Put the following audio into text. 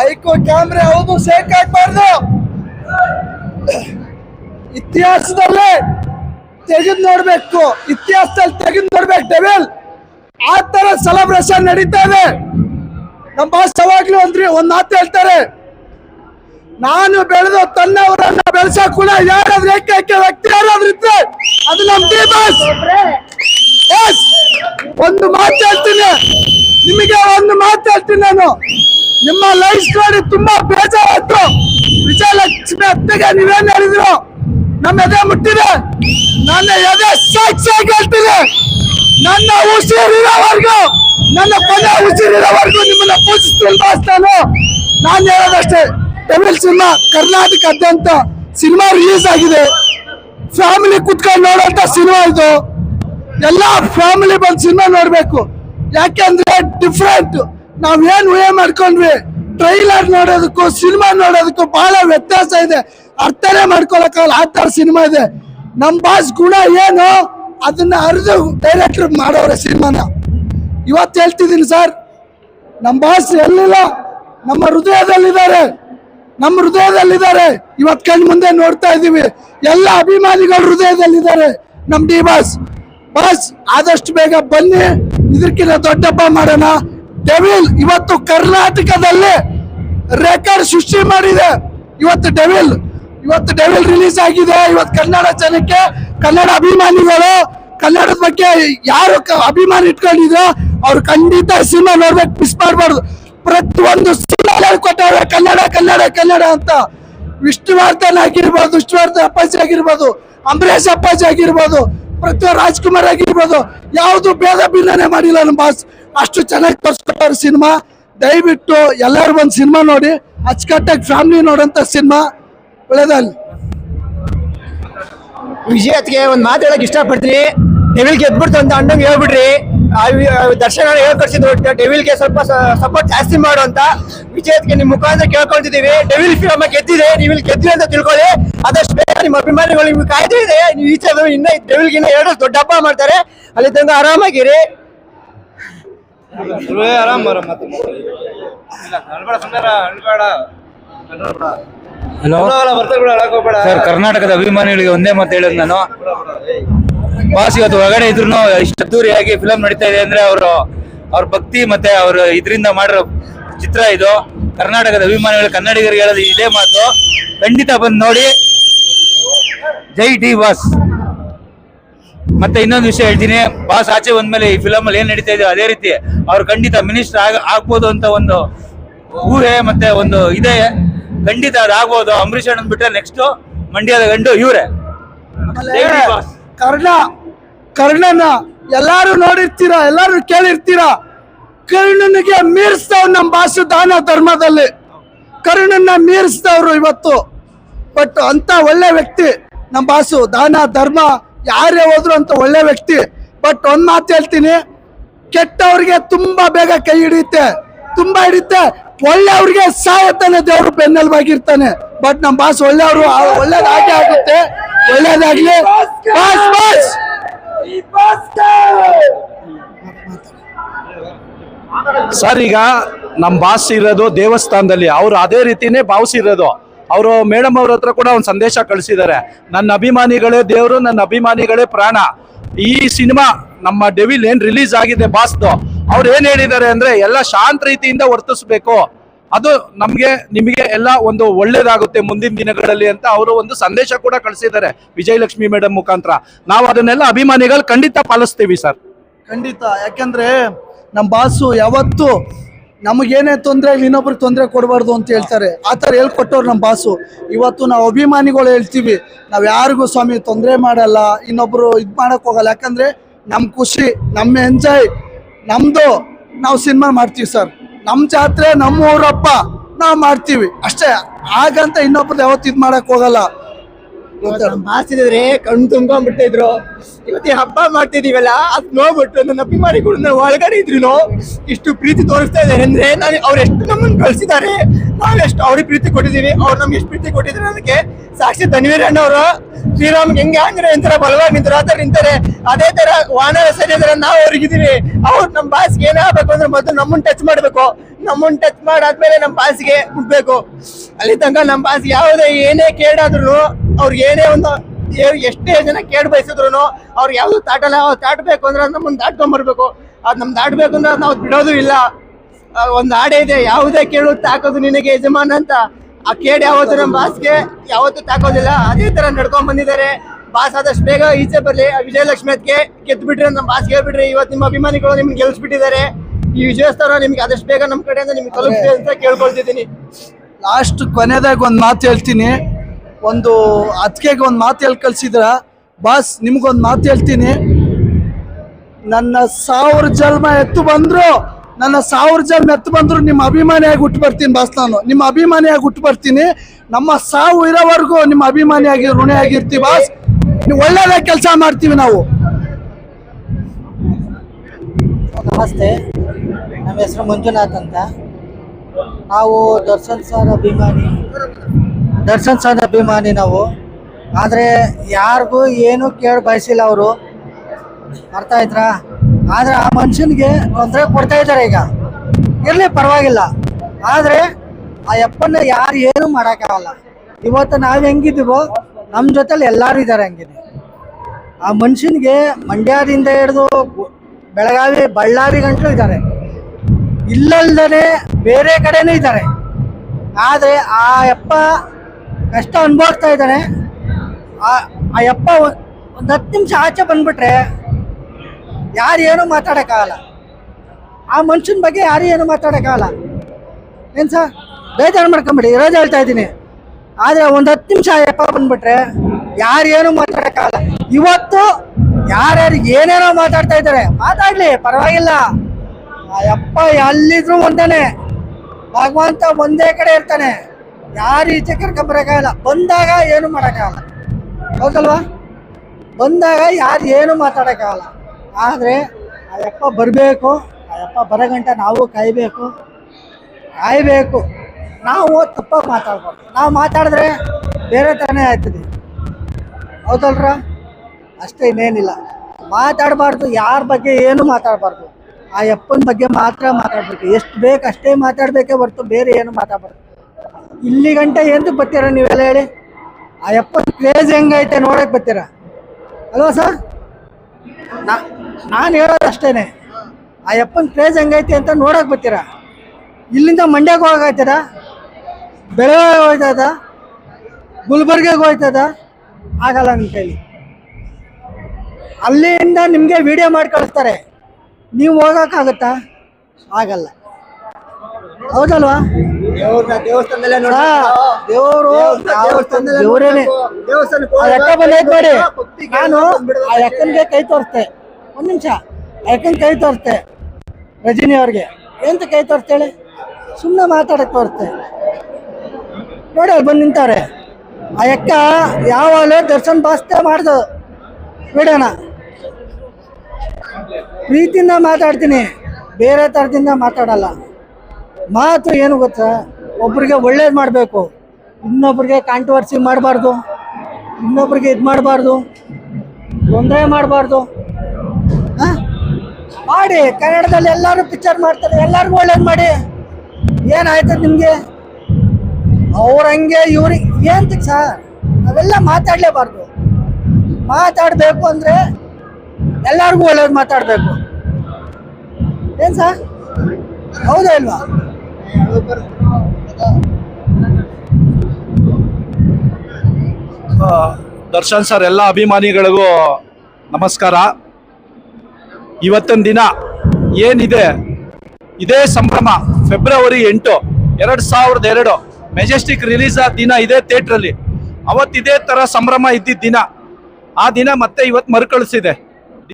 Mike ಕ್ಯಾಮ್ರೆ ಹೌದು sake ಆಗ್ಬಾರ್ದು? ಇತಿಹಾಸದಲ್ಲೇ ತೆಗೆದು ನೋಡ್ಬೇಕು. ಇತಿಹಾಸದಲ್ಲಿ ತೆಗೆದು ನೋಡ್ಬೇಕು ಡೆವಿಲ್ ಆ ತರ ಸೆಲೆಬ್ರೇಷನ್ ನಡೀತಾ ಇದೆ. ನಮ್ಮ ಬಾಸ್ ಯಾವಾಗ್ಲೂ ಅಂದ್ರಿ ಒಂದ್ ಮಾತು ಹೇಳ್ತಾರೆ. ನಾನು ಬೆಳೆದು ತನ್ನವರನ್ನ ಬೆಳೆಸಕ್ ಕೂಡ ಯಾರಾದ್ರೂ ಏಕೈಕ ವ್ಯಕ್ತಿ ಯಾರಾದ್ರೂ ಇದ್ರೆ ಅದು ನಮ್ ಬಾಸ್ ಬಾಸ್ ಒಂದು ಮಾತು ಹೇಳ್ತೀನಿ. ನಿಮಗೆ ಒಂದು ಮಾತು ಹೇಳ್ತೀನಿ ನಾನು. ನಿಮ್ಮ ಲೈಫ್ ಸ್ಟೋರಿ ತುಂಬಾ ಬೇಜಾರಾಯ್ತು. ವಿಜಯಲಕ್ಷ್ಮಿ ಅತ್ತೆಗೆ ನೀವೇನ್ ಹೇಳಿದ್ರು? ನಮ್ಮ ಎದೆ ಮುಟ್ಟಿದೆ. ನನ್ನ ಎದೆ ಸಾಕ್ಷಿಯಾಗಿ ಹೇಳ್ತೀನಿ ನನ್ನ ಉಸಿರಿರೋವರೆಗೂ ನನ್ನ ಕೊನೆ ಉಸಿರಿರೋವರೆಗೂ ನಿಮ್ಮನ್ನ ಪೂಜಿಸ್ತೀನಿ ಬಾಸ್ ನಾನು ಹೇಳೋದಷ್ಟೇ, ತಮಿಳ್ ಸಿನಿಮಾ ಕರ್ನಾಟಕದಾದ್ಯಂತ ಸಿನಿಮಾ ರಿಲೀಸ್ ಆಗಿದೆ. ಫ್ಯಾಮಿಲಿ ಕುತ್ಕೊಂಡು ನೋಡೋಂತ ಸಿನಿಮಾ ಇದು. ಎಲ್ಲ ಫ್ಯಾಮಿಲಿ ಬಂದು ಸಿನಿಮಾ ನೋಡ್ಬೇಕು. ಯಾಕೆಂದ್ರೆ ಡಿಫ್ರೆಂಟ್ ನಾವ್ ಏನ್ ಊಹೆ ಮಾಡ್ಕೊಂಡ್ವಿ? ಟ್ರೈಲರ್ ನೋಡೋದಕ್ಕೂ ಸಿನಿಮಾ ನೋಡೋದಕ್ಕೂ ಬಹಳ ವ್ಯತ್ಯಾಸ ಇದೆ. ಅರ್ಥನೇ ಮಾಡ್ಕೊಳಕ್ಕಾಗಲ್ಲ. ಆ ತರ ಸಿನಿಮಾ ಇದೆ. ನಮ್ ಬಾಸ್ ಗುಣ ಏನು? ಅದನ್ನ ಅರಿದು ಡೈರೆಕ್ಟರ್ ಮಾಡೋರೆ ಸಿನಿಮಾನ ಇವತ್ತು ಹೇಳ್ತಿದ್ದೀನಿ ಸರ್ ನಮ್ಮ ಬಾಸ್ ಎಲ್ಲಿಲ್ಲ? ನಮ್ಮ ಹೃದಯದಲ್ಲಿದ್ದಾರೆ. ನಮ್ಮ ಹೃದಯದಲ್ಲಿದ್ದಾರೆ. ಇವತ್ ಕಣ್ ಮುಂದೆ ನೋಡ್ತಾ ಇದೀವಿ ಎಲ್ಲ ಅಭಿಮಾನಿಗಳು ಹೃದಯದಲ್ಲಿದ್ದಾರೆ. ನಮ್ ಡಿ ಬಾಸ್ ಬಾಸ್ ಆದಷ್ಟು ಬೇಗ ಬನ್ನಿ. ಇದಕ್ಕಿಂತ ದೊಡ್ಡಪ್ಪ ಮಾಡೋಣ. ಡೆವಿಲ್ ಇವತ್ತು ಕರ್ನಾಟಕದಲ್ಲಿ ರೆಕಾರ್ಡ್ ಸೃಷ್ಟಿ ಮಾಡಿದೆ. ಇವತ್ತು ಡೆವಿಲ್ ಇವತ್ತು ಡೆವಿಲ್ ರಿಲೀಸ್ ಆಗಿದೆ. ಇವತ್ತು ಕನ್ನಡ ಜನಕ್ಕೆ, ಕನ್ನಡ ಅಭಿಮಾನಿಗಳು, ಕನ್ನಡದ ಬಗ್ಗೆ ಯಾರು ಅಭಿಮಾನ ಇಟ್ಕೊಂಡಿದ್ರು ಅವ್ರು ಖಂಡಿತ ಸಿನಿಮಾ ನೋಡ್ಬೇಕು ಮಿಸ್ ಮಾಡಬಾರ್ದು. ಪ್ರತಿಯೊಂದು ಸಿನಿಮಾ ಕೊಟ್ಟವ್ರೆ ಕನ್ನಡ ಕನ್ನಡ ಕನ್ನಡ ಅಂತ. ವಿಷ್ಣುವರ್ಧನ್ ಆಗಿರ್ಬೋದು, ವಿಷ್ಣುವರ್ಧನ್ ಅಪ್ಪಾಜಿ ಆಗಿರ್ಬೋದು, ಅಂಬರೀಷ್ ಅಪ್ಪಾಜಿ ಆಗಿರ್ಬೋದು ಪ್ರತಿಯೊಬ್ಬ ರಾಜ್ಕುಮಾರ್ ಆಗಿರ್ಬೋದು, ಯಾವುದು ಭೇದ ಭಿನ್ನನೆ ಮಾಡಿಲ್ಲ ನಮ್ಮ ಬಾಸ್ ಅಷ್ಟು ಚೆನ್ನಾಗಿ ತೋರಿಸ್ಕೊಟ್ಟಾರೆ ಸಿನಿಮಾ. ದಯವಿಟ್ಟು ಎಲ್ಲರೂ ಒಂದು ಸಿನಿಮಾ ನೋಡಿ, ಅಚ್ಚುಕಟ್ಟಾಗಿ ಫ್ಯಾಮಿಲಿ ನೋಡೋಂಥ ಸಿನಿಮಾ. ಒಳ್ಳೇದಲ್ಲಿ ವಿಜಯತ್ಗೆ ಒಂದು ಮಾತು ಹೇಳಕ್ ಇಷ್ಟಪಡ್ತೀನಿ. ಡೆವಿಲ್ ಗೆದ್ಬಿಡ್ತು ಅಂತ ಅಣ್ಣಂಗೆ ಹೇಳ್ಬಿಡ್ರಿ. ದರ್ಶನ ಹೇಳ್ಕೊಡ್ಸಿದ್ರು ಡೆವಿಲ್ಗೆ ಸ್ವಲ್ಪ ಸಪೋರ್ಟ್ ಜಾಸ್ತಿ ಮಾಡು ಅಂತ ವಿಜಯತ್ಗೆ ನಿಮ್ ಮುಖಾಂತರ ಕೇಳ್ಕೊಳ್ತಿದೀವಿ ಡೆವಿಲ್ ಫಿಲಮ್ ಗೆದ್ದಿದೆ ನೀವು ಇಲ್ಲಿ ಗೆದ್ದಿರಿ ಅಂತ ತಿಳ್ಕೊಳ್ಳಿ. ಆದಷ್ಟು ಬೇಗ ನಿಮ್ಮ ಅಭಿಮಾನಿಗಳು ನಿಮ್ಗೆ ಕಾಯ್ತಾ ಇದೆ. ನೀವು ಈಚೆ ಇನ್ನ ಡೆವಿಲ್ಗಿನ್ನ ಎರಡು ದೊಡ್ಡ ಹಬ್ಬ ಮಾಡ್ತಾರೆ. ಅಲ್ಲಿ ತಂದು ಆರಾಮಾಗಿರಿ ಆರಾಮ್ ಹಲೋ? ಬರ್ತಾರೆ ಬಿಡ ಸರ್ ಕರ್ನಾಟಕದ ಅಭಿಮಾನಿಗಳಿಗೆ ಒಂದೇ ಮಾತು ಹೇಳೋದು ನಾನು. ಬಾಸ್ ಇವತ್ತು ಒಳಗಡೆ ಇದ್ರು ಇಷ್ಟು ಅದ್ದೂರಿಯಾಗಿ ಫಿಲಮ್ ನಡೀತಾ ಇದೆ ಅಂದ್ರೆ ಅವರು ಅವ್ರ ಭಕ್ತಿ ಮತ್ತೆ ಅವ್ರ ಇದರಿಂದ ಮಾಡಿರೋ ಚಿತ್ರ ಇದು. ಕರ್ನಾಟಕದ ಅಭಿಮಾನಿಗಳು ಕನ್ನಡಿಗರಿಗೆ ಹೇಳೋದು ಇದೇ ಮಾತು. ಖಂಡಿತ ಬಂದು ನೋಡಿ. ಜೈ ಡಿ ಬಾಸ್ ಮತ್ತೆ ಇನ್ನೊಂದು ವಿಷಯ ಹೇಳ್ತೀನಿ. ಬಾಸ್ ಆಚೆ ಬಂದ್ಮೇಲೆ ಈ ಫಿಲಮ್ ಅಲ್ಲಿ ಏನ್ ನಡೀತಾ ಇದೆ ಅದೇ ರೀತಿ ಅವ್ರು ಖಂಡಿತ ಮಿನಿಸ್ಟರ್ ಆಗ ಆಗ್ಬೋದು ಅಂತ ಒಂದು ಊಹೆ ಮತ್ತೆ ಒಂದು ಇದೆ. ಖಂಡಿತ ಅದಾಗ್ಬೋದು. ಅಂಬರೀಷ್ ಅಣ್ಣನ್ ಬಿಟ್ರೆ ನೆಕ್ಸ್ಟ್ ಮಂಡ್ಯದ ಗಂಡು ಇವರೇ. ಕರ್ಣ, ಕರ್ಣನ ಎಲ್ಲಾರು ನೋಡಿರ್ತೀರಾ, ಎಲ್ಲಾರು ಕೇಳಿರ್ತೀರಾ? ಕರ್ಣನಿಗೆ ಮೀರಿಸ್ತಾವ್ ನಮ್ಮ ಭಾಷೆ ದಾನ ಧರ್ಮದಲ್ಲಿ. ಕರ್ಣನ ಮೀರಿಸ್ತವ್ರು ಇವತ್ತು. ಬಟ್ ಅಂತ ಒಳ್ಳೆ ವ್ಯಕ್ತಿ ನಮ್ಮ ಬಾಸು ದಾನ ಧರ್ಮ ಯಾರೇ ಹೋದ್ರು ಅಂತ ಒಳ್ಳೆ ವ್ಯಕ್ತಿ. ಬಟ್ ಒಂದ್ ಮಾತು ಹೇಳ್ತೀನಿ, ಕೆಟ್ಟವ್ರಿಗೆ ತುಂಬಾ ಬೇಗ ಕೈ ಹಿಡಿಯುತ್ತೆ, ತುಂಬಾ ಹಿಡಿಯುತ್ತೆ. ಒಳ್ಳೆಯವ್ರಿಗೆ ಸಾಯತಾನೆ ದೇವರು ಬೆನ್ನೆಲುಬಾಗಿರ್ತಾನೆ. ಬಟ್ ನಮ್ಮ ಬಾಸ್ ಒಳ್ಳೆಯವರು ಒಳ್ಳೇದಾಗೆ ಆಗುತ್ತೆ. ಒಳ್ಳೇದಾಗ್ಲಿ. ಬಾಸ್ ಬಾಸ್ ಸರ್ ಈಗ ನಮ್ಮ ಬಾಸ್ ಇರೋದು ದೇವಸ್ಥಾನದಲ್ಲಿ. ಅವರು ಅದೇ ರೀತಿನೇ ಭಾವಿಸಿರೋದು ಅವರು ಮೇಡಮ್ ಅವ್ರ ಹತ್ರ ಕೂಡ ಒಂದು ಸಂದೇಶ ಕಳಿಸಿದ್ದಾರೆ. ನನ್ನ ಅಭಿಮಾನಿಗಳೇ ದೇವರು, ನನ್ನ ಅಭಿಮಾನಿಗಳೇ ಪ್ರಾಣ. ಈ ಸಿನಿಮಾ ನಮ್ಮ ಡೆವಿಲ್ ಏನ್ ರಿಲೀಸ್ ಆಗಿದೆ ಬಾಸ್ದು ಅವ್ರು ಏನ್ ಹೇಳಿದ್ದಾರೆ ಅಂದ್ರೆ ಎಲ್ಲ ಶಾಂತ ರೀತಿಯಿಂದ ವರ್ತಿಸ್ಬೇಕು. ಅದು ನಮ್ಗೆ, ನಿಮಗೆ ಎಲ್ಲ ಒಂದು ಒಳ್ಳೇದಾಗುತ್ತೆ ಮುಂದಿನ ದಿನಗಳಲ್ಲಿ ಅಂತ ಅವರು ಒಂದು ಸಂದೇಶ ಕೂಡ ಕಳಿಸಿದ್ದಾರೆ ವಿಜಯಲಕ್ಷ್ಮಿ ಮೇಡಮ್ ಮುಖಾಂತರ. ನಾವು ಅದನ್ನೆಲ್ಲ ಅಭಿಮಾನಿಗಳು ಖಂಡಿತ ಪಾಲಿಸ್ತೀವಿ ಸರ್. ಖಂಡಿತ. ಯಾಕಂದ್ರೆ ನಮ್ಮ ಬಾಸು ಯಾವತ್ತು ನಮಗೇನೇ ತೊಂದರೆ, ಇನ್ನೊಬ್ರಿಗೆ ತೊಂದರೆ ಕೊಡಬಾರ್ದು ಅಂತ ಹೇಳ್ತಾರೆ. ಆ ಥರ ಹೇಳ್ಕೊಟ್ಟವ್ರು ನಮ್ಮ ಬಾಸು. ಇವತ್ತು ನಾವು ಅಭಿಮಾನಿಗಳು ಹೇಳ್ತೀವಿ, ನಾವು ಯಾರಿಗೂ ಸ್ವಾಮಿ ತೊಂದರೆ ಮಾಡಲ್ಲ, ಇನ್ನೊಬ್ರು ಇದು ಮಾಡೋಕ್ಕೋಗಲ್ಲ ಯಾಕಂದ್ರೆ ನಮ್ಮ ಖುಷಿ, ನಮ್ಮ ಎಂಜಾಯ್ ನಮ್ದು ನಾವು ಸಿನಿಮಾ ಮಾಡ್ತೀವಿ ಸರ್. ನಮ್ಮ ಜಾತ್ರೆ, ನಮ್ಮ ಊರಪ್ಪ ನಾವು ಮಾಡ್ತೀವಿ. ಅಷ್ಟೇ. ಹಾಗಂತ ಇನ್ನೊಬ್ರದ್ದು ಯಾವತ್ತು ಇದು ಮಾಡಕ್ ಹೋಗಲ್ಲ. ಮಾಸ್ತಿದ್ರೆ ಕಣ್ ತುಂಬಿಟ್ಟಿದ್ರು ಇವತ್ತು ಹಬ್ಬ ಮಾಡ್ತಿದೀವಲ್ಲ ಅದ್ ನೋಡ್ಬಿಟ್ಟು ನನ್ನ ಅಭಿಮಾನಿಗಳು ನನ್ನ ಒಳಗಡೆ ಇದ್ರು ಇಷ್ಟು ಪ್ರೀತಿ ತೋರಿಸ್ತಾ ಇದ್ದಾರೆ ಅಂದ್ರೆ ನಾನು ಅವ್ರು ಎಷ್ಟು ನಮ್ಮನ್ನು ಕಳ್ಸಿದ್ದಾರೆ, ನಾವೆಷ್ಟು ಅವ್ರಿಗೆ ಪ್ರೀತಿ ಕೊಟ್ಟಿದೀವಿ ಅವ್ರು ನಮ್ಗೆ ಎಷ್ಟು ಪ್ರೀತಿ ಕೊಟ್ಟಿದ್ರು ಅದಕ್ಕೆ ಸಾಕ್ಷಿ ಧನ್ವೀರ್ ಅಣ್ಣವರು ಶ್ರೀರಾಮ್ ಹೆಂಗೆ ಅಂದ್ರೆ ನಿಂತರ ಬಲವಾಗಿ ನಿಂತರ ಆತರ ತರ ನಿಂತಾರೆ. ಅದೇ ತರ ವಾನರ ಅಂದ್ರೆ ನಾವು ಅವ್ರಿಗಿದೀವಿ ಅವ್ರು ನಮ್ಮ ಬಾಸ್ಗೆ ಏನಾಗಬೇಕು ಅಂದ್ರೆ ಮೊದಲು ನಮ್ಮನ್ನ ಟಚ್ ಮಾಡ್ಬೇಕು. ನಮ್ಮನ್ನ ಟಚ್ ಮಾಡಾದ್ಮೇಲೆ ನಮ್ಮ ಬಾಸ್ಗೆ ಬಿಡ್ಬೇಕು ಅಲ್ಲಿ ತನಕ ನಮ್ಮ ಬಾಸ್ ಯಾವುದೇ ಏನೇ ಕೇಳಾದ್ರು ಅವ್ರಿಗೆ ಏನೇ ಒಂದು ಎಷ್ಟೇ ಜನ ಕೇಡ್ ಬಯಸಿದ್ರು ಅವ್ರು ಯಾವ್ದು ತಾಟಲ್ಲ, ಅವ್ರು ದಾಟಬೇಕು ಅಂದ್ರೆ ನಮ್ಮನ್ನು ನಮ್ಮನ್ನ ದಾಟ್ಕೊಂಡ್ಬರ್ಬೇಕು ಅದ್ ನಮ್ ದಾಟ್ಬೇಕು ಅಂದ್ರೆ ಅದ್ ನಾವು ಬಿಡೋದು ಇಲ್ಲ. ಒಂದು ಹಾಡೇ ಇದೆ, ಯಾವುದೇ ಕೇಳು ತಾಕೋದು ನಿನಗೆ ಯಜಮಾನ ಅಂತ. ಆ ಕೇಡ್ ಯಾವತ್ತು ನಮ್ಮ ಬಾಸ್ಗೆ ಯಾವತ್ತೂ ತಾಕೋದಿಲ್ಲ. ಅದೇ ತರ ನಡ್ಕೊಂಡ್ ಬಂದಿದ್ದಾರೆ. ಬಾಸ್ ಆದಷ್ಟು ಬೇಗ ಈಚೆ ಬರ್ಲಿ. ವಿಜಯಲಕ್ಷ್ಮಿ ಅದಕ್ಕೆ ಗೆದ್ದು ಬಿಟ್ರಿ ನಮ್ಮ ಬಾಸ್ ಹೇಳ್ಬಿಟ್ರಿ ಇವತ್ತು ನಿಮ್ಮ ಅಭಿಮಾನಿಗಳು ನಿಮ್ಗೆ ಗೆಲ್ಸ್ಬಿಟ್ಟಿದ್ದಾರೆ. ಈ ವಿಜಯೋತ್ಸವ ನಿಮ್ಗೆ ಆದಷ್ಟು ಬೇಗ ನಮ್ಮ ಕಡೆಯಿಂದ ನಿಮ್ಗೆ ತಲುಪಿದೆ ಅಂತ ಕೇಳ್ಕೊಳ್ತಿದ್ದೀನಿ. ಲಾಸ್ಟ್ ಕೊನೆದಾಗ ಒಂದು ಮಾತು ಹೇಳ್ತೀನಿ. ಒಂದು ಅದಕ್ಕೆ ಒಂದು ಮಾತು ಹೇಳಿ ಕಳ್ಸಿದ್ರ. ಬಾಸ್, ನಿಮ್ಗೊಂದು ಮಾತು ಹೇಳ್ತೀನಿ. ನನ್ನ ಸಾವಿರ ಜನ್ಮ ಎತ್ತು ಬಂದ್ರು, ನನ್ನ ಸಾವಿರ ಜನ್ಮ ಎತ್ತು ಬಂದ್ರು ನಿಮ್ಮ ಅಭಿಮಾನಿಯಾಗಿ ಹುಟ್ಟು ಬರ್ತೀನಿ ಬಾಸ್ ನಾನು. ನಿಮ್ಮ ಅಭಿಮಾನಿಯಾಗಿ ಹುಟ್ಟು ಬರ್ತೀನಿ. ನಮ್ಮ ಸಾವು ಇರೋವರೆಗೂ ನಿಮ್ಮ ಅಭಿಮಾನಿಯಾಗಿ ಋಣಿಯಾಗಿರ್ತೀವಿ ಬಾಸ್. ನೀವು ಒಳ್ಳೆಯದೇ ಕೆಲಸ ಮಾಡ್ತೀವಿ ನಾವು. ನಮಸ್ತೆ. ನಮ್ಮ ಹೆಸರು ಮಂಜುನಾಥ್ ಅಂತ. ನಾವು ದರ್ಶನ್ ಸರ್ ಅಭಿಮಾನಿ. ದರ್ಶನ್ ಸರ್ ಅಭಿಮಾನಿ ನಾವು. ಆದರೆ ಯಾರಿಗೂ ಏನು ಕೇಳಿ ಬಯಸಿಲ್ಲ ಅವರು. ಅರ್ಥ ಆಯ್ತಾ ಆದರೆ ಆ ಮನುಷ್ಯನಿಗೆ ತೊಂದರೆ ಕೊಡ್ತಾ ಇದ್ದಾರೆ ಈಗ. ಇರಲಿ, ಪರವಾಗಿಲ್ಲ. ಆದರೆ ಆ ಯಪ್ಪನ್ನ ಯಾರು ಏನು ಮಾಡೋಕ್ಕಾಗಲ್ಲ ಇವತ್ತು ನಾವು ಹೆಂಗಿದ್ದೀವೋ ನಮ್ಮ ಜೊತೆಲಿ ಎಲ್ಲರೂ ಇದ್ದಾರೆ ಹಂಗಿದೆ ಆ ಮನುಷ್ಯನಿಗೆ ಮಂಡ್ಯದಿಂದ ಹಿಡಿದು ಬೆಳಗಾವಿ, ಬಳ್ಳಾರಿ ಗಂಟಲು ಇದ್ದಾರೆ ಇಲ್ಲಲ್ದೇ ಬೇರೆ ಕಡೆನೂ ಇದ್ದಾರೆ ಆದರೆ ಆ ಯಪ್ಪ ಕಷ್ಟ ಅನುಭವಿಸ್ತಾ ಇದ್ದಾನೆ ಆ ಯಪ್ಪ ಒಂದು ಹತ್ತು ನಿಮಿಷ ಆಚೆ ಬಂದ್ಬಿಟ್ರೆ ಯಾರು ಏನು ಮಾತಾಡೋಕ್ಕಾಗಲ್ಲ. ಆ ಮನುಷ್ಯನ ಬಗ್ಗೆ ಯಾರು ಏನು ಮಾತಾಡೋಕ್ಕಾಗಲ್ಲ. ಏನು ಸರ್? ಬೇಜಾರು ಮಾಡ್ಕೊಂಬಿಡಿ ಇರೋದು ಹೇಳ್ತಾ ಇದ್ದೀನಿ. ಆದರೆ ಒಂದು ಹತ್ತು ನಿಮಿಷ ಯಪ್ಪ ಬಂದ್ಬಿಟ್ರೆ ಯಾರು ಏನು ಮಾತಾಡೋಕ್ಕಾಗಲ್ಲ. ಇವತ್ತು ಯಾರ್ಯಾರು ಏನೇನೋ ಮಾತಾಡ್ತಾ ಇದ್ದಾರೆ. ಮಾತಾಡಲಿ, ಪರವಾಗಿಲ್ಲ. ಆ ಯಪ್ಪ ಎಲ್ಲಿದ್ರು ಒಂದೇನೆ. ಭಗವಂತ ಒಂದೇ ಕಡೆ ಇರ್ತಾನೆ. ಯಾರು ಈಚೆ ಕರ್ಕೊಂಬರಕ್ಕಾಗಲ್ಲ ಬಂದಾಗ ಏನು ಮಾಡೋಕ್ಕಾಗಲ್ಲ. ಹೌದಲ್ವಾ? ಬಂದಾಗ ಯಾರು ಏನು ಮಾತಾಡೋಕ್ಕಾಗಲ್ಲ. ಆದರೆ ಆ ಯಪ್ಪ ಬರಬೇಕು, ಆ ಯಪ್ಪ ಬರೋ ಗಂಟ ನಾವು ಕಾಯಬೇಕು. ಕಾಯಬೇಕು. ನಾವು ತಪ್ಪಾಗಿ ಮಾತಾಡ್ಬಾರ್ದು. ನಾವು ಮಾತಾಡಿದ್ರೆ ಬೇರೆ ಥರನೇ ಆಯ್ತದೆ ಹೌದಲ್ರ? ಅಷ್ಟೇ ಇನ್ನೇನಿಲ್ಲ. ಮಾತಾಡಬಾರ್ದು, ಯಾರ ಬಗ್ಗೆ ಏನು ಮಾತಾಡಬಾರ್ದು. ಆ ಯಪ್ಪನ ಬಗ್ಗೆ ಮಾತ್ರ ಮಾತಾಡಬೇಕು. ಎಷ್ಟು ಬೇಕು ಅಷ್ಟೇ ಮಾತಾಡಬೇಕೇ ಹೊರ್ತು ಬೇರೆ ಏನು ಮಾತಾಡಬಾರ್ದು. ಇಲ್ಲಿ ಗಂಟ ಎಂದು ಬರ್ತೀರ ನೀವೆಲ್ಲ ಹೇಳಿ? ಆ ಯಪ್ಪನ ಕ್ರೇಜ್ ಹೆಂಗೈತೆ ನೋಡಕ್ಕೆ ಬರ್ತೀರಾ? ಅಲ್ವಾ ಸರ್ ನಾನು ಹೇಳೋದು ಅಷ್ಟೇನೆ. ಆ ಯಪ್ಪನ ಕ್ರೇಜ್ ಹೆಂಗೈತೆ ಅಂತ ನೋಡಕ್ಕೆ ಬರ್ತೀರಾ? ಇಲ್ಲಿಂದ ಮಂಡ್ಯಕ್ಕೆ ಹೋಗಾಯ್ತದ ಬೆಳಗಾವಿ ಹೋಯ್ತದ? ಗುಲ್ಬರ್ಗಿಗೆ ಹೋಯ್ತದ? ಆಗಲ್ಲ ನಿಮ್ಮ ಕೈಲಿ. ಅಲ್ಲಿಂದ ನಿಮಗೆ ವಿಡಿಯೋ ಮಾಡಿ ಕಳಿಸ್ತಾರೆ. ನೀವು ಹೋಗೋಕ್ಕಾಗುತ್ತಾ? ಆಗಲ್ಲ. ಹೌದಲ್ವಾ? ದೇವರು ದೇವರೇನೆ. ಅಕ್ಕ ಬಂದೈತ್ ನೋಡಿ ನಾನು ಆ ಅಕ್ಕನಿಗೆ ಕೈ ತೋರಿಸ್ತೆ. ಒಂದ್ ನಿಮಿಷ. ಆ ಅಕ್ಕನ ಕೈ ತೋರಿಸ್ತೆ. ರಜನಿ ಅವ್ರಿಗೆ. ಎಂತ ಕೈ ತೋರಿಸ್ತೇಳಿ ಸುಮ್ಮನೆ ಮಾತಾಡಕ್ ತೋರಿಸ್ತೆ. ನೋಡಿ ಅಲ್ಲಿ ಬಂದು ನಿಂತಾರೆ ಆ ಅಕ್ಕ ಯಾವಾಗಲೂ ದರ್ಶನ್ ಬಾಸ್ತೆ ಮಾಡ್ದು. ಬಿಡೋಣ ಪ್ರೀತಿಯಿಂದ ಮಾತಾಡ್ತೀನಿ. ಬೇರೆ ಥರದಿಂದ ಮಾತಾಡಲ್ಲ. ಮಾತು ಏನು ಗೊತ್ತಾ? ಒಬ್ರಿಗೆ ಒಳ್ಳೇದು ಮಾಡಬೇಕು, ಇನ್ನೊಬ್ರಿಗೆ ಕಾಂಟ್ರವರ್ಸಿ ಮಾಡಬಾರ್ದು, ಇನ್ನೊಬ್ರಿಗೆ ಇದು ಮಾಡಬಾರ್ದು ತೊಂದರೆ ಮಾಡಬಾರ್ದು. ಮಾಡಿ, ಕನ್ನಡದಲ್ಲಿ ಎಲ್ಲರೂ ಪಿಕ್ಚರ್ ಮಾಡ್ತಾರೆ, ಎಲ್ಲರಿಗೂ ಒಳ್ಳೇದು ಮಾಡಿ. ಏನಾಯ್ತದೆ ನಿಮಗೆ? ಅವ್ರಂಗೆ ಇವ್ರಿಗೆ ಏಂತಕ್ಕೆ ಸರ್ ನಾವೆಲ್ಲ ಮಾತಾಡಲೇಬಾರ್ದು. ಮಾತಾಡಬೇಕು ಅಂದರೆ ಎಲ್ಲರಿಗೂ ಒಳ್ಳೇದು ಮಾತಾಡಬೇಕು. ಏನು ಸರ್ ಹೌದಾ ಇಲ್ವಾ? ದರ್ಶನ್ ಸರ್, ಎಲ್ಲ ಅಭಿಮಾನಿಗಳಿಗೂ ನಮಸ್ಕಾರ. ಇವತ್ತಿನ ದಿನ ಏನಿದೆ? ಇದೇ ಸಂಭ್ರಮ, ಫೆಬ್ರವರಿ ಎಂಟು. ಎರಡು ಸಾವಿರದ ಎರಡು ಮೆಜೆಸ್ಟಿಕ್ ರಿಲೀಸ್ ಆದ ದಿನ ಇದೇ ಥಿಯೇಟ್ರಲ್ಲಿ. ಅವತ್ತು ಇದೇ ಥರ ಸಂಭ್ರಮ ಇದ್ದಿದ್ದ ದಿನ. ಆ ದಿನ ಮತ್ತೆ ಇವತ್ತು ಮರುಕಳಿಸಿದೆ.